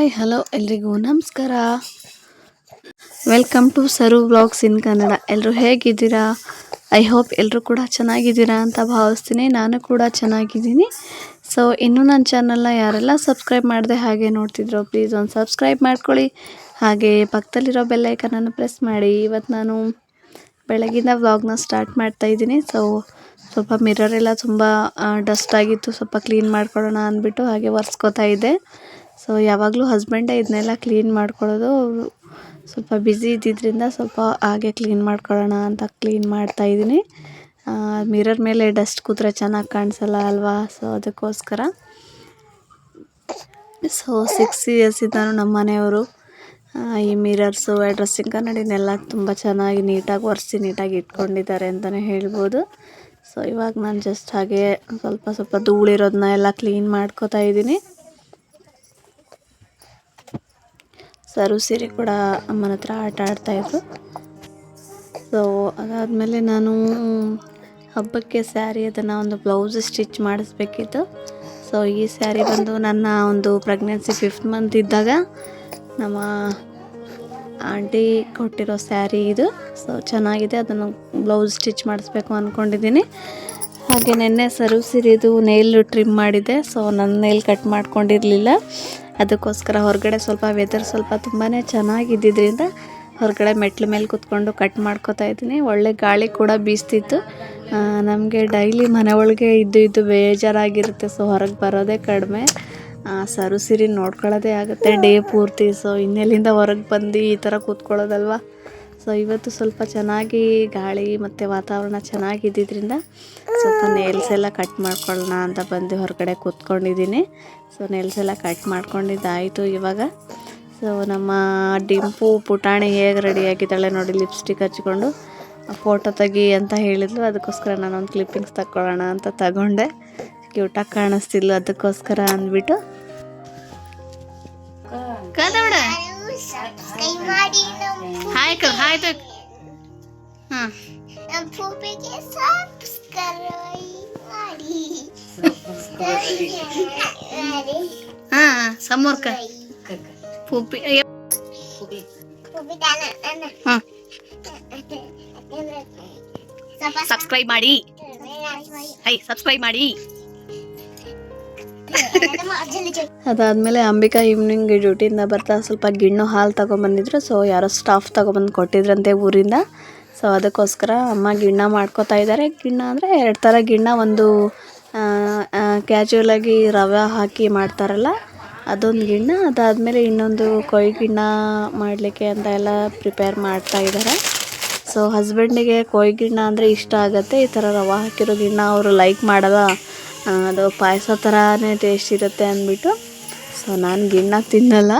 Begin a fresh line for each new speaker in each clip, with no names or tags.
Hi, hello ಎಲ್ರಿಗೂ ನಮಸ್ಕಾರ. Welcome to Saru blogs in Kannada ಎಲ್ಲರೂ ಹೇಗಿದ್ದೀರಾ? ಐ ಹೋಪ್ ಎಲ್ಲರೂ ಕೂಡ ಚೆನ್ನಾಗಿದ್ದೀರಾ ಅಂತ ಭಾವಿಸ್ತೀನಿ. ನಾನು ಕೂಡ ಚೆನ್ನಾಗಿದ್ದೀನಿ. ಸೊ ಇನ್ನೂ ನನ್ನ ಚಾನಲ್ನ ಯಾರೆಲ್ಲ ಸಬ್ಸ್ಕ್ರೈಬ್ ಮಾಡಿದೆ ಹಾಗೆ ನೋಡ್ತಿದ್ರು ಪ್ಲೀಸ್ ಒಂದು ಸಬ್ಸ್ಕ್ರೈಬ್ ಮಾಡ್ಕೊಳ್ಳಿ. ಹಾಗೆ ಪಕ್ಕದಲ್ಲಿರೋ ಬೆಲ್ಲೈಕನನ್ನು ಪ್ರೆಸ್ ಮಾಡಿ. ಇವತ್ತು ನಾನು ಬೆಳಗಿನ ವ್ಲಾಗ್ನ ಸ್ಟಾರ್ಟ್ ಮಾಡ್ತಾ ಇದ್ದೀನಿ. ಸೊ ಸ್ವಲ್ಪ ಮಿರರ್ ಎಲ್ಲ ತುಂಬ ಡಸ್ಟ್ ಆಗಿತ್ತು. ಸ್ವಲ್ಪ ಕ್ಲೀನ್ ಮಾಡ್ಕೊಳ್ಳೋಣ ಅಂದ್ಬಿಟ್ಟು ಹಾಗೆ ಒರೆಸ್ಕೋತಾ ಇದ್ದೆ. ಸೊ ಯಾವಾಗಲೂ ಹಸ್ಬೆಂಡೇ ಇದನ್ನೆಲ್ಲ ಕ್ಲೀನ್ ಮಾಡ್ಕೊಳ್ಳೋದು ಅವರು ಸ್ವಲ್ಪ ಬ್ಯುಸಿ ಇದ್ದಿದ್ದರಿಂದ ಸ್ವಲ್ಪ ಹಾಗೆ ಕ್ಲೀನ್ ಮಾಡ್ಕೊಳ್ಳೋಣ ಅಂತ ಕ್ಲೀನ್ ಮಾಡ್ತಾ ಇದ್ದೀನಿ. ಮಿರರ್ ಮೇಲೆ ಡಸ್ಟ್ ಕೂತ್ರೆ ಚೆನ್ನಾಗಿ ಕಾಣಿಸಲ್ಲ ಅಲ್ವಾ? ಸೊ ಅದಕ್ಕೋಸ್ಕರ. ಸೊ ಸಿಕ್ಸ್ ಇಯರ್ಸ್ ಇದ್ದಾನು ನಮ್ಮ ಮನೆಯವರು ಈ ಮಿರರ್ಸು ಡ್ರೆಸ್ಸಿಂಗ್ ಕನ್ನಡಿನೆಲ್ಲ ತುಂಬ ಚೆನ್ನಾಗಿ ನೀಟಾಗಿ ಒರೆಸಿ ನೀಟಾಗಿ ಇಟ್ಕೊಂಡಿದ್ದಾರೆ ಅಂತಲೇ ಹೇಳ್ಬೋದು. ಸೊ ಇವಾಗ ನಾನು ಜಸ್ಟ್ ಹಾಗೆ ಸ್ವಲ್ಪ ಸ್ವಲ್ಪ ಧೂಳಿರೋದನ್ನ ಎಲ್ಲ ಕ್ಲೀನ್ ಮಾಡ್ಕೋತಾ ಇದ್ದೀನಿ. ಸರು ಸೀರೆ ಕೂಡ ಅಮ್ಮನ ಹತ್ರ ಆಟ ಆಡ್ತಾಯಿದ್ರು ಸೊ ಅದಾದಮೇಲೆ ನಾನು ಹಬ್ಬಕ್ಕೆ ಸ್ಯಾರಿ ಅದನ್ನು ಒಂದು ಬ್ಲೌಸ್ ಸ್ಟಿಚ್ ಮಾಡಿಸ್ಬೇಕಿತ್ತು. ಸೊ ಈ ಸ್ಯಾರಿ ಬಂದು ನನ್ನ ಒಂದು ಪ್ರೆಗ್ನೆನ್ಸಿ ಫಿಫ್ತ್ ಮಂತ್ ಇದ್ದಾಗ ನಮ್ಮ ಆಂಟಿ ಕೊಟ್ಟಿರೋ ಸ್ಯಾರಿ ಇದು. ಸೊ ಚೆನ್ನಾಗಿದೆ, ಅದನ್ನು ಬ್ಲೌಸ್ ಸ್ಟಿಚ್ ಮಾಡಿಸ್ಬೇಕು ಅಂದ್ಕೊಂಡಿದ್ದೀನಿ ಹಾಗೆ ನೆನ್ನೆ ಸರು ಸಿರಿದು ನೇಲ್ ಟ್ರಿಮ್ ಮಾಡಿದ್ದೆ ಸೊ ನನ್ನ ನೇಲ್ ಕಟ್ ಮಾಡ್ಕೊಂಡಿರಲಿಲ್ಲ. ಅದಕ್ಕೋಸ್ಕರ ಹೊರಗಡೆ ಸ್ವಲ್ಪ ವೆದರ್ ಸ್ವಲ್ಪ ತುಂಬಾ ಚೆನ್ನಾಗಿದ್ದಿದ್ದರಿಂದ ಹೊರಗಡೆ ಮೆಟ್ಲ ಮೇಲೆ ಕೂತ್ಕೊಂಡು ಕಟ್ ಮಾಡ್ಕೋತಾ ಇದ್ದೀನಿ. ಒಳ್ಳೆ ಗಾಳಿ ಕೂಡ ಬೀಸ್ತಿತ್ತು. ನಮಗೆ ಡೈಲಿ ಮನೆ ಒಳಗೆ ಇದ್ದು ಇದ್ದು ಬೇಜಾರಾಗಿರುತ್ತೆ. ಸೊ ಹೊರಗೆ ಬರೋದೇ ಕಡಿಮೆ. ಸರು ಸಿರಿ ನೋಡ್ಕೊಳ್ಳೋದೇ ಆಗುತ್ತೆ. ಡೇ ಪೂರ್ತಿ. ಸೊ ಇನ್ನೆಲ್ಲಿಂದ ಹೊರಗೆ ಬಂದು ಈ ಥರ ಕೂತ್ಕೊಳ್ಳೋದಲ್ವ? ಸೊ ಇವತ್ತು ಸ್ವಲ್ಪ ಚೆನ್ನಾಗಿ ಗಾಳಿ ಮತ್ತು ವಾತಾವರಣ ಚೆನ್ನಾಗಿದ್ದಿದ್ದರಿಂದ ಸ್ವಲ್ಪ ನೇಲ್ಸ್ ಎಲ್ಲ ಕಟ್ ಮಾಡ್ಕೊಳ್ಳೋಣ ಅಂತ ಬಂದು ಹೊರಗಡೆ ಕೂತ್ಕೊಂಡಿದ್ದೀನಿ. ಸೊ ನೇಲ್ಸ್ ಎಲ್ಲ ಕಟ್ ಮಾಡ್ಕೊಂಡಿದ್ದಾಯಿತು ಇವಾಗ. ಸೊ ನಮ್ಮ ಡಿಂಪು ಪುಟಾಣಿ ಹೇಗೆ ರೆಡಿಯಾಗಿದ್ದಾಳೆ ನೋಡಿ ಲಿಪ್ಸ್ಟಿಕ್ ಹಚ್ಕೊಂಡು ಫೋಟೋ ತೆಗಿ ಅಂತ ಹೇಳಿದ್ಲು. ಅದಕ್ಕೋಸ್ಕರ ನಾನೊಂದು ಕ್ಲಿಪ್ಪಿಂಗ್ಸ್ ತಗೊಳ್ಳೋಣ ಅಂತ ತಗೊಂಡೆ. ಕ್ಯೂಟಾಗಿ ಕಾಣಿಸ್ತಿಲ್ಲ ಅದಕ್ಕೋಸ್ಕರ ಅಂದ್ಬಿಟ್ಟು.
ಮಾಡಿ
ಹಾಯ್ ಕ ಹಾಯ್ ತಕ್ ಹಾಂ
ನಮ್ಮ ಪೂಪಿಗೆ ಸಬ್ಸ್ಕ್ರೈಬ್ ಮಾಡಿ ಮಾಡಿ.
ಸಬ್ಸ್ಕ್ರೈಬ್ ಮಾಡಿ. ಪೂಪಿ ಅಯ್ಯೋ
ಪೂಪಿ
ಅದಾದಮೇಲೆ ಅಂಬಿಕಾ ಈವ್ನಿಂಗ್ ಡ್ಯೂಟಿಯಿಂದ ಬರ್ತಾ ಸ್ವಲ್ಪ ಗಿಣ್ಣು ಹಾಲು ತಗೊಂಬಂದಿದ್ರು. ಸೊ ಯಾರೋ ಸ್ಟಾಫ್ ತಗೊಬಂದು ಕೊಟ್ಟಿದ್ರಂತೆ ಊರಿಂದ. ಸೊ ಅದಕ್ಕೋಸ್ಕರ ಅಮ್ಮ ಗಿಣ್ಣ ಮಾಡ್ಕೋತಾ ಇದ್ದಾರೆ. ಗಿಣ್ಣ ಅಂದರೆ ಎರಡು ಥರ ಗಿಣ್ಣ, ಒಂದು ಕ್ಯಾಜುವಲಾಗಿ ರವೆ ಹಾಕಿ ಮಾಡ್ತಾರಲ್ಲ, ಅದೊಂದು ಗಿಣ್ಣ. ಅದಾದಮೇಲೆ ಇನ್ನೊಂದು ಕೊಯ್ ಗಿಣ್ಣ ಮಾಡಲಿಕ್ಕೆ ಅಂತ ಎಲ್ಲ ಪ್ರಿಪೇರ್ ಮಾಡ್ತಾ ಇದ್ದಾರೆ. ಸೊ ಹಸ್ಬೆಂಡಿಗೆ ಕೊಯ್ ಗಿಣ್ಣ ಅಂದರೆ ಇಷ್ಟ ಆಗುತ್ತೆ. ಈ ಥರ ರವೆ ಹಾಕಿರೋ ಗಿಣ್ಣ ಅವರು ಲೈಕ್ ಮಾಡಲ್ಲ. ಅದು ಪಾಯಸ ಥರನೇ ಟೇಸ್ಟ್ ಇರುತ್ತೆ ಅಂದ್ಬಿಟ್ಟು. ಸೊ ನಾನು ಗಿಣ್ಣ ತಿನ್ನಲ್ಲ.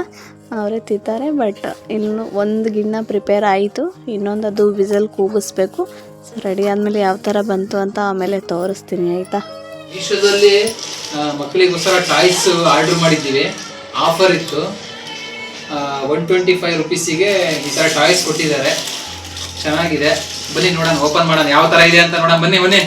ಅವರೇ ತಿಂತಾರೆ ಬಟ್ ಇನ್ನು ಒಂದು ಗಿಣ್ಣ ಪ್ರಿಪೇರ್ ಆಯಿತು. ಇನ್ನೊಂದು ಅದು ವಿಸಲ್ ಕೂಗಿಸ್ಬೇಕು. ಸೊ ರೆಡಿ ಆದಮೇಲೆ ಯಾವ ಥರ ಬಂತು ಅಂತ ಆಮೇಲೆ ತೋರಿಸ್ತೀನಿ ಆಯಿತಾ?
ಮೀಶೋದಲ್ಲಿ ಮಕ್ಕಳಿಗೋಸ್ಕರ ಟಾಯ್ಸ್ ಆರ್ಡರ್ ಮಾಡಿದ್ದೀವಿ. ಆಫರ್ ಇತ್ತು. ಒನ್ ಟ್ವೆಂಟಿ ಫೈವ್ ರುಪೀಸಿಗೆ ಈ ಥರ ಟಾಯ್ಸ್ ಕೊಟ್ಟಿದ್ದಾರೆ. ಚೆನ್ನಾಗಿದೆ. ಬನ್ನಿ ನೋಡೋಣ ಓಪನ್ ಮಾಡೋಣ. ಯಾವ ಥರ ಇದೆ ಅಂತ ನೋಡೋಣ. ಬನ್ನಿ ಬನ್ನಿ.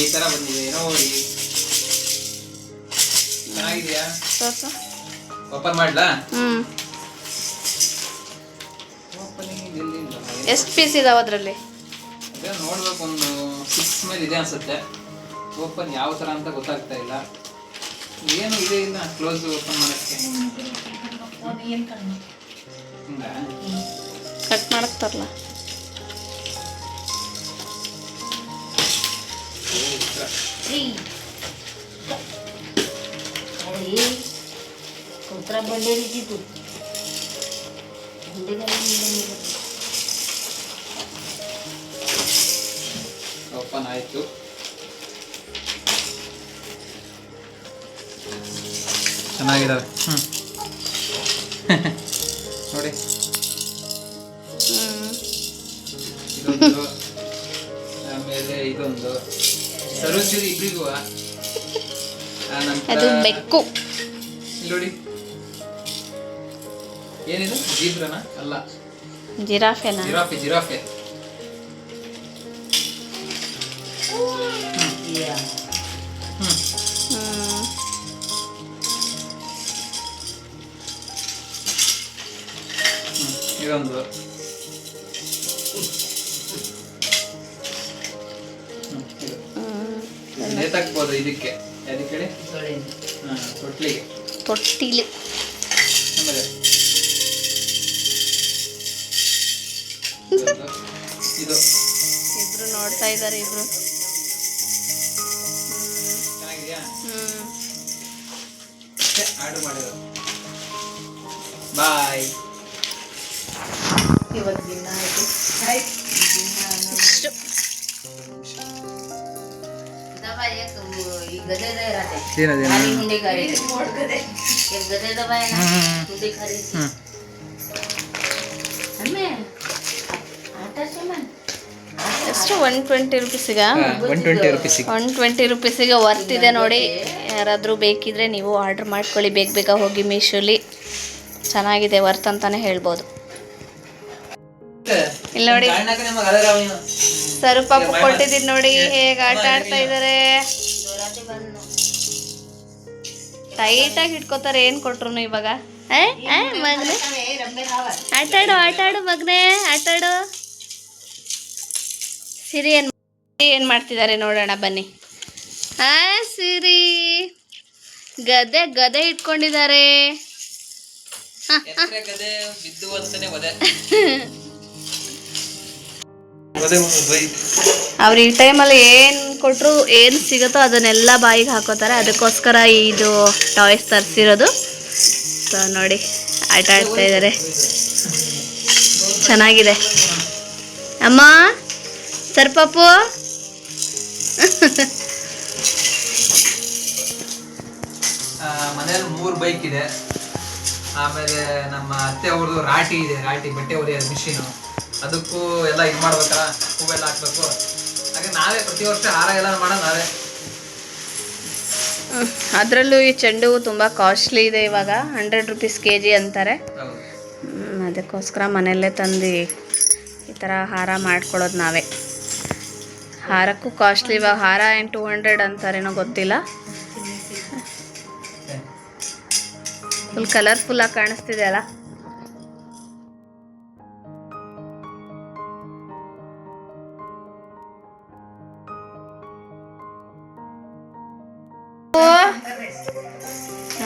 ಈ ತರ ಬಂದಿದೆ ನೋಡಿ. ಚೆನ್ನಾಗಿದೆಯಾ? ಓಪನ್ ಮಾಡ್ಲಾ?
ಎಷ್ಟು ಪೀಸ್ ಇದಾವ ಅದರಲ್ಲಿ?
ಅದೇ ನೋಡ್ಬೇಕು ಒಂದು ಸಿಕ್ಸ್ ಮೇಲೆ ಇದೆ ಅನ್ಸುತ್ತೆ. ಓಪನ್ ಯಾವ ತರ ಅಂತ ಗೊತ್ತಾಗ್ತಾ ಇಲ್ಲ. ಏನು ಇದೆ ಇಲ್ಲ ಕ್ಲೋಸ್ ಓಪನ್ ಮಾಡಕ್ಕೆ? ಕಟ್
ಕಟ್ ಮಾಡಕ್ಕೆ
అది కుత్ర బండేది
చిత్తు ఓపెన్ ఆಯ್ತು ಚೆನ್ನಾಗಿದ್ದಾವೆ ನೋಡಿ. ಇದೊಂದು ಆಮೇಲೆ ಇದೊಂದು. ಸರೋಜಿರಿ ಇಬ್ರಿಗೂ
ಅದು ಬೆಕ್ಕು
ನೋಡಿ ಏನಿದು ಜೀಬ್ರನ ಅಲ್ಲ
ಜಿರಾಫೆನಾ
ಜಿರಾಫೆ ಜಿರಾಫೆ. ಇದೊಂದು ಹ್ಮ್. ನೇತಾಕ್ಬೋದು ಇದಕ್ಕೆ ಅದಕ್ಕೆ. ಹಾಂ ತೊಟ್ಲಿಗೆ
ತೊಟ್ಟಿಲಿ.
ಆಮೇಲೆ ಇದು
ಇಬ್ರು ನೋಡ್ತಾ ಇದ್ದಾರೆ ಇಬ್ರು.
ಚೆನ್ನಾಗಿದೆಯಾ? ಆರ್ಡರ್ ಮಾಡಿರೋದು. ಬಾಯ್.
ಇವತ್ತು ದಿನ ಆಯ್ತು ಆಯ್ತು. ಆಟ ಸುಮ್ಮನೆ.
ಎಷ್ಟು ಒನ್ ಟ್ವೆಂಟಿ ರುಪೀಸಿಗ
ಒನ್ ಟ್ವೆಂಟಿ ರುಪೀಸಿಗೆ
ಒನ್ ಟ್ವೆಂಟಿ ರುಪೀಸಿಗೆ ವರ್ತ್ ಇದೆ ನೋಡಿ. ಯಾರಾದರೂ ಬೇಕಿದ್ರೆ ನೀವು ಆರ್ಡ್ರ್ ಮಾಡ್ಕೊಳ್ಳಿ. ಬೇಗ ಬೇಗ ಹೋಗಿ ಮೀಶೋಲಿ. ಚೆನ್ನಾಗಿದೆ ವರ್ತ್ ಅಂತಾನೆ ಹೇಳ್ಬೋದು. ಇಲ್ಲಿ ನೋಡಿ. ಸರು ಪಾಪು ಕೊಟ್ಟಿದ್ದೀನಿ ನೋಡಿ. ಹೇಗೆ ಆಟ ಆಡ್ತಾ ಇದ್ದಾರೆ. ಟೈಟಾಗಿ ಇಟ್ಕೋತಾರೆ ಏನು ಕೊಟ್ರು ಇವಾಗ? ಮಗನೇ. ಆಟಾಡು ಆಟಾಡು ಮಗನೇ ಆಟಾಡು. ಸಿರಿ ಏನು ಏನು ಮಾಡ್ತಿದ್ದಾರೆ ನೋಡೋಣ ಬನ್ನಿ. ಆ ಸಿರಿ. ಗದೆ ಗದೆ ಇಟ್ಕೊಂಡಿದ್ದಾರೆ.
ಬಿದ್ದು ಅಂತಾನೆ ಒದೆ.
ಅವ್ರು ಈ ಟೈಮಲ್ಲಿ ಏನು ಕೊಟ್ಟರು ಏನು ಸಿಗುತ್ತೋ ಅದನ್ನೆಲ್ಲ ಬಾಯಿಗೆ ಹಾಕೋತಾರೆ. ಅದಕ್ಕೋಸ್ಕರ ಇದು ಟಾಯ್ಸ್ ತರಿಸಿರೋದು. ಸೊ ನೋಡಿ ಆಟ ಆಡ್ತಾ ಇದ್ದಾರೆ ಚೆನ್ನಾಗಿದೆ. ಅಮ್ಮ ಸರ್ ಪಾಪು
ಮನೇಲಿ ಮೂರು ಬೈಕ್ ಇದೆ. ಆಮೇಲೆ ನಮ್ಮ ಅತ್ತೆ ಅವ್ರದ್ದು ರಾಟಿ ಇದೆ ರಾಟಿ ಬಟ್ಟೆ ಹೊಲಿಯೋ ಮಿಷಿನು ಅದಕ್ಕೂ ಎಲ್ಲ ಇದು ಮಾಡ್ಬೇಕಲ್ಲ ಹೂವೆಲ್ಲ ಹಾಕ್ಬೇಕು. ಹಾಗೆ ನಾವೇ ಪ್ರತಿ ವರ್ಷ ಹಾರ ಎಲ್ಲ ಮಾಡೋದು ನಾವೇ.
ಅದರಲ್ಲೂ ಈ ಚೆಂಡು ಹೂ ತುಂಬ ಕಾಸ್ಟ್ಲಿ ಇದೆ ಇವಾಗ ಹಂಡ್ರೆಡ್ ರುಪೀಸ್ ಕೆ ಜಿ ಅಂತಾರೆ ಅದಕ್ಕೋಸ್ಕರ ಮನೆಯಲ್ಲೇ ತಂದು ಈ ಥರ ಹಾರ ಮಾಡ್ಕೊಳ್ಳೋದು ನಾವೇ. ಹಾರಕ್ಕೂ ಕಾಸ್ಟ್ಲಿ ಇವಾಗ ಹಾರ ಏನು ಟೂ ಹಂಡ್ರೆಡ್ ಅಂತಾರೇನೋ ಗೊತ್ತಿಲ್ಲ. ಫುಲ್ ಕಲರ್ಫುಲ್ಲಾಗಿ ಕಾಣಿಸ್ತಿದೆ ಅಲ್ಲ?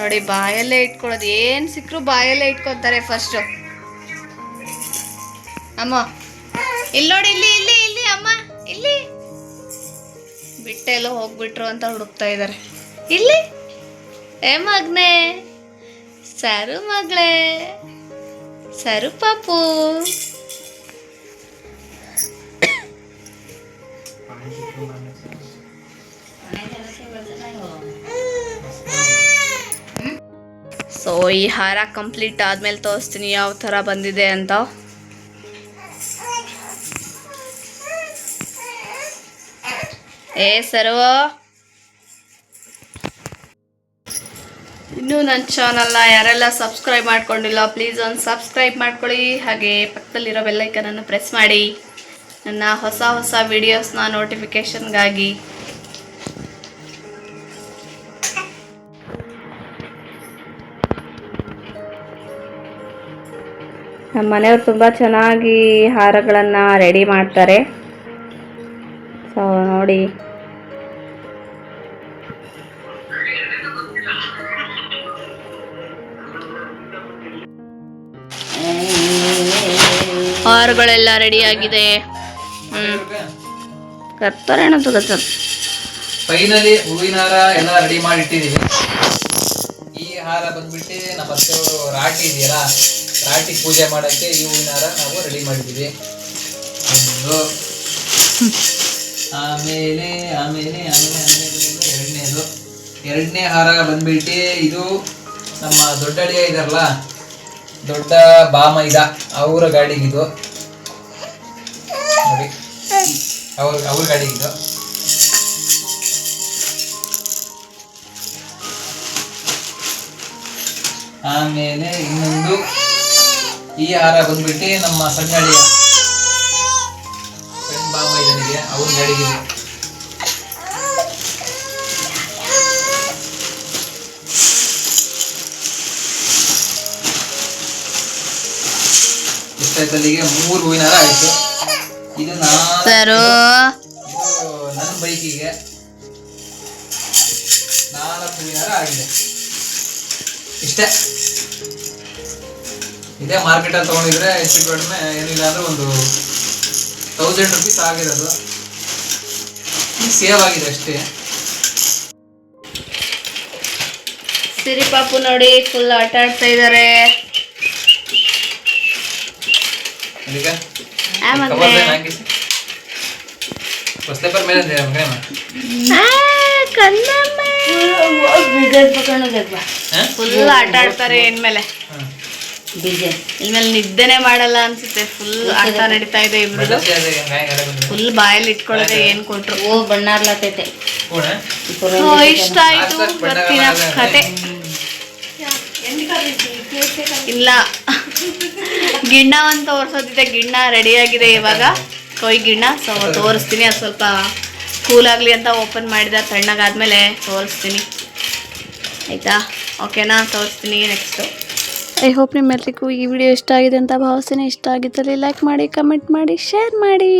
ನೋಡಿ, ಬಾಯಲ್ಲೇ ಇಟ್ಕೊಳ್ಳೋದು. ಏನು ಸಿಕ್ಕರು ಬಾಯಲ್ಲೇ ಇಟ್ಕೊತಾರೆ ಫಸ್ಟು ಅಮ್ಮ ಇಲ್ಲಿ ನೋಡಿ, ಇಲ್ಲಿ ಇಲ್ಲಿ ಇಲ್ಲಿ, ಅಮ್ಮ, ಇಲ್ಲಿ. ಬಿಟ್ಟೆಲ್ಲೋ ಹೋಗ್ಬಿಟ್ರು ಅಂತ ಹುಡುಕ್ತಾ ಇದ್ದಾರೆ. ಇಲ್ಲಿ. ಏ ಮಗ್ನೆ, ಸರು ಮಗಳೇ, ಸರು ಪಾಪು. ಸೊ ಈ ಹಾರ ಕಂಪ್ಲೀಟ್ ಆದಮೇಲೆ ತೋರಿಸ್ತೀನಿ ಯಾವ ಥರ ಬಂದಿದೆ ಅಂತ. ಏ, ಸರ್ವ. ಇನ್ನೂ ನನ್ನ ಚಾನಲ್ನ ಯಾರೆಲ್ಲ ಸಬ್ಸ್ಕ್ರೈಬ್ ಮಾಡ್ಕೊಂಡಿಲ್ಲ, ಪ್ಲೀಸ್ ಒಂದು ಸಬ್ಸ್ಕ್ರೈಬ್ ಮಾಡ್ಕೊಳ್ಳಿ. ಹಾಗೆ ಪಕ್ಕದಲ್ಲಿರೋ ಬೆಲ್ಲೈಕನನ್ನು ಪ್ರೆಸ್ ಮಾಡಿ. ನನ್ನ ಹೊಸ ಹೊಸ ವಿಡಿಯೋಸ್ನ ನೋಟಿಫಿಕೇಷನ್ಗಾಗಿ ನಮ್ಮ ಮನೆಯವ್ರು ತುಂಬ ಚೆನ್ನಾಗಿ ಹಾರಗಳನ್ನು ರೆಡಿ ಮಾಡ್ತಾರೆ. ಸೊ ನೋಡಿ. ಹಾರಗಳೆಲ್ಲ ರೆಡಿಯಾಗಿದೆ ಕರ್ತಾರೆ ಏನಂತ ಗೊತ್ತದು
ಫೈನಲಿ ಹೂವಿನ ಹಾರ ಎಲ್ಲ ರೆಡಿ ಮಾಡಿ ಇಟ್ಟಿದೀವಿ ಈ ಹಾರ ಬಂದ್ಬಿಟ್ಟು ನಮ್ಮ ಹತ್ರ ರಾಟಿ ಇದೆಯಲ್ಲ, ರಾಟಿ ಪೂಜೆ ಮಾಡೋಕ್ಕೆ ಈ ಹೂವಿನ ಹಾರ ನಾವು ರೆಡಿ ಮಾಡಿದ್ದೀವಿ. ಒಂದು, ಆಮೇಲೆ ಆಮೇಲೆ ಆಮೇಲೆ ಆಮೇಲೆ ಎರಡನೇದು. ಎರಡನೇ ಹಾರ ಬಂದ್ಬಿಟ್ಟು ಇದು ನಮ್ಮ ದೊಡ್ಡಳಿಯ ಇದಾರಲ್ಲ, ದೊಡ್ಡ ಬಾಮ ಇದ ಅವರ ಗಾಡಿಗಿದು. ನೋಡಿ, ಅವ್ರ ಅವ್ರ ಗಾಡಿಗಿದು. ಆಮೇಲೆ ಇನ್ನೊಂದು ಈ ಹಾರ ಬಂದ್ಬಿಟ್ಟು ನಮ್ಮ ಸಣ್ಣ ಅಳಿಯ ಸಣ್ಣ ಬಾಮ ಇದನಿಗೆ ಅವ್ರ ಗಾಡಿಗಿದೆ. ಎಷ್ಟಾಯ್ತು ಮೂರು ಹೂವಿನ ಹಾರ ಆಯ್ತು. ಇದು ನಾನು ನನ್ನ ಬೈಕಿಗೆ ನಾಲ್ಕು ಹೂವಿನಾರ ಆಗಿದೆ. ಇಷ್ಟೇ. ಇದೇ ಮಾರ್ಕೆಟಲ್ಲಿ ತೊಗೊಂಡಿದ್ರೆ ಹೆಚ್ಚು ಕಡಿಮೆ ಏನಿಲ್ಲ ಅಂದ್ರೆ ಒಂದು ತೌಸಂಡ್ ರುಪೀಸ್ ಆಗಿರೋದು. ಸೇವ್ ಆಗಿದೆ ಅಷ್ಟೇ.
ಸಿರಿ ಪಾಪು ನೋಡಿ ಫುಲ್ ಆಟ ಆಡ್ತಾ ಇದ್ದಾರೆ
ಅದಕ್ಕೆ
ಫುಲ್ ಆಟ ಆಡ್ತಾರೆ ಏನ್ಮೇಲೆ ಇನ್ಮೇಲೆ ನಿದ್ದೆನೆ ಮಾಡಲ್ಲ ಅನ್ಸುತ್ತೆ. ಫುಲ್ ಆಟ ನಡೀತಾ ಇದೆ
ಬಂದಿದೆ.
ಫುಲ್ ಬಾಯಲ್ಲಿ ಇಟ್ಕೊಳ್ಳದೆ ಏನ್ ಕೊಟ್ರು.
ಓ ಬಣ್ಣ ಆಗ್ಲತ್ತೈತೆ
ಹೂಣ?
ಇಷ್ಟ ಆಯ್ತು. ಕತೆ. ಇಲ್ಲ. ಗಿಣ್ಣ ಅಂತ ತೋರ್ಸೋದಿದೆ. ಗಿಣ್ಣ ರೆಡಿ ಆಗಿದೆ ಇವಾಗ. ಕೊಯ್ ಗಿಣ್ಣ. ಸೊ ತೋರಿಸ್ತೀನಿ. ಅದು ಸ್ವಲ್ಪ ಕೂಲ್ ಆಗಲಿ ಅಂತ ಓಪನ್ ಮಾಡಿದ ತಣ್ಣಗಾದ್ಮೇಲೆ ತೋರಿಸ್ತೀನಿ. ಆಯಿತಾ? ಓಕೆನಾ ತೋರಿಸ್ತೀನಿ ನೆಕ್ಸ್ಟು ಐ ಹೋಪ್ ನಿಮ್ಮೆಲ್ಲರಿಗೂ ಈ ವಿಡಿಯೋ ಇಷ್ಟ ಆಗಿದೆ ಅಂತ ಭಾವಿಸ್ತೀನಿ. ಇಷ್ಟ ಆಗಿದ್ದಲ್ಲಿ ಲೈಕ್ ಮಾಡಿ ಕಮೆಂಟ್ ಮಾಡಿ ಶೇರ್ ಮಾಡಿ.